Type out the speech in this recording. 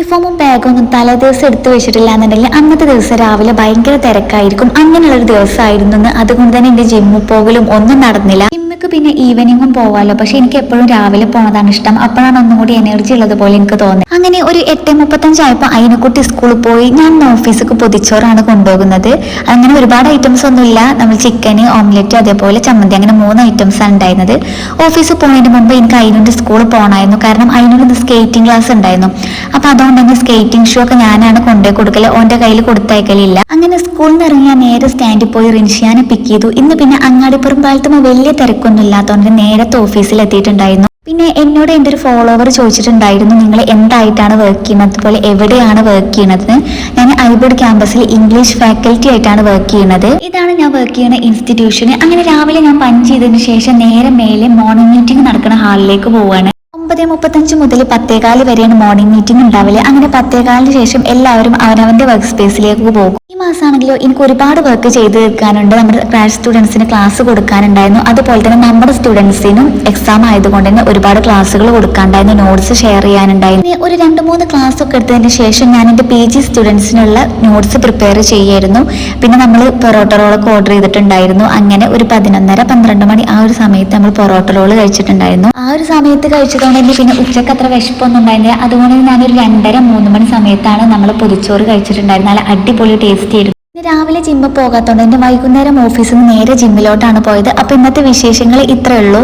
യൂണിഫോമും ബാഗും ഒന്നും തലേ ദിവസം എടുത്തു വെച്ചിട്ടില്ല എന്നുണ്ടെങ്കിൽ അന്നത്തെ ദിവസം രാവിലെ ഭയങ്കര തിരക്കായിരിക്കും. അങ്ങനെയുള്ളൊരു ദിവസമായിരുന്നു അതുകൊണ്ട് തന്നെ എന്റെ ജിമ്മിൽ പോകലും ഒന്നും നടന്നില്ല. പിന്നെ ഈവനിങ്ങും പോവാലോ. പക്ഷെ എനിക്ക് എപ്പോഴും രാവിലെ പോണതാണ് ഇഷ്ടം. അപ്പോഴാണ് ഒന്നും കൂടി എനർജി ഉള്ളതുപോലെ എനിക്ക് തോന്നുന്നത്. അങ്ങനെ ഒരു എട്ട് മുപ്പത്തഞ്ചായപ്പോൾ അയിനക്കുട്ടി സ്കൂളിൽ പോയി. ഞാൻ ഓഫീസിലേക്ക് പൊതിച്ചോറാണ് കൊണ്ടുപോകുന്നത്. അങ്ങനെ ഒരുപാട് ഐറ്റംസ് ഒന്നുമില്ല. നമ്മൾ ചിക്കന് ഓംലെറ്റ് അതേപോലെ ചമ്മന്തി അങ്ങനെ മൂന്ന് ഐറ്റംസ് ആണ് ഉണ്ടായിരുന്നത്. ഓഫീസിൽ പോകുന്നതിന് മുമ്പ് എനിക്ക് അതിനോട് സ്കൂളിൽ പോകണമായിരുന്നു കാരണം അതിനോട് സ്കേറ്റിംഗ് ക്ലാസ് ഉണ്ടായിരുന്നു. അപ്പൊ അതുകൊണ്ട് തന്നെ സ്കേറ്റിംഗ് ഷൂ ഒക്കെ ഞാനാണ് കൊണ്ടുപോയി കൊടുക്കൽ. ഓന്റെ കയ്യിൽ കൊടുത്തയക്കലില്ല. അങ്ങനെ സ്കൂളിൽ നിന്ന് ഇറങ്ങി നേരെ സ്റ്റാൻഡിൽ പോയി റിൻഷിയാനെ പിക്ക് ചെയ്തു. ഇന്ന് പിന്നെ അങ്ങാടിപ്പുറം പാലത്തുമ്പോൾ വലിയ തിരക്കൊന്നും ഇല്ലാത്തതുകൊണ്ട് നേരത്തെ ഓഫീസിൽ എത്തിയിട്ടുണ്ടായിരുന്നു പിന്നെ എന്നോട് എന്റെ ഒരു ഫോളോവർ ചോദിച്ചിട്ടുണ്ടായിരുന്നു നിങ്ങൾ എന്തായിട്ടാണ് വർക്ക് ചെയ്യുന്നത്? അതുപോലെ എവിടെയാണ് വർക്ക് ചെയ്യുന്നത്? ഞാൻ ഐബോർഡ് ക്യാമ്പസിൽ ഇംഗ്ലീഷ് ഫാക്കൽറ്റി ആയിട്ടാണ് വർക്ക് ചെയ്യുന്നത്. ഇതാണ് ഞാൻ വർക്ക് ചെയ്യുന്ന ഇൻസ്റ്റിറ്റ്യൂഷൻ അങ്ങനെ രാവിലെ ഞാൻ പഞ്ച് ചെയ്തതിന് ശേഷം നേരെ മേലെ മോർണിംഗ് മീറ്റിംഗ് നടക്കുന്ന ഹാളിലേക്ക് പോവുകയാണ് ഒമ്പത് മുപ്പത്തഞ്ച് മുതൽ പത്തേകാൽ വരെയാണ് മോർണിംഗ് മീറ്റിംഗ് ഉണ്ടാവില്ല അങ്ങനെ പത്തേകാലിന് ശേഷം എല്ലാവരും അവനവന്റെ വർക്ക് സ്പേസിലേക്ക് പോകും. ഈ ആണെങ്കിലോ എനിക്ക് ഒരുപാട് വർക്ക് ചെയ്ത് തീർക്കാനുണ്ട് നമ്മുടെ ക്രാഷ് സ്റ്റുഡൻസിന് ക്ലാസ് കൊടുക്കാനുണ്ടായിരുന്നു. അതുപോലെ തന്നെ നമ്മുടെ സ്റ്റുഡൻസിനും എക്സാം ആയതുകൊണ്ട് തന്നെ ഒരുപാട് ക്ലാസ്സുകൾ കൊടുക്കാനുണ്ടായിരുന്നു. Notes share ചെയ്യാനുണ്ടായിരുന്നു. ഒരു രണ്ട് മൂന്ന് ക്ലാസ് ഒക്കെ എടുത്തതിന് ശേഷം ഞാൻ എന്റെ പി ജി സ്റ്റുഡൻസിനുള്ള നോട്ട്സ് പ്രിപ്പയർ ചെയ്യായിരുന്നു. പിന്നെ നമ്മൾ പൊറോട്ട റോളൊക്കെ ഓർഡർ ചെയ്തിട്ടുണ്ടായിരുന്നു. അങ്ങനെ ഒരു പതിനൊന്നര പന്ത്രണ്ട് മണി ആ ഒരു സമയത്ത് നമ്മൾ പൊറോട്ട റോൾ കഴിച്ചിട്ടുണ്ടായിരുന്നു. ആ ഒരു സമയത്ത് കഴിച്ചതുകൊണ്ട് തന്നെ പിന്നെ ഉച്ചയ്ക്ക് അത്ര വിശപ്പൊന്നും ഉണ്ടായിരുന്നില്ല അതുകൊണ്ട് ഞാനൊരു രണ്ടര മൂന്ന് മണി സമയത്താണ് നമ്മൾ പൊതിച്ചോറ് കഴിച്ചിട്ടുണ്ടായിരുന്നത്. നല്ല അടിപൊളി ടേസ്റ്റ് രാവിലെ ജിമ്മിൽ പോകാത്തതുകൊണ്ട് എന്റെ വൈകുന്നേരം ഓഫീസിൽ നിന്ന് നേരെ ജിമ്മിലോട്ടാണ് പോയത്. അപ്പോൾ ഇന്നത്തെ വിശേഷങ്ങൾ ഇത്രയേ ഉള്ളൂ.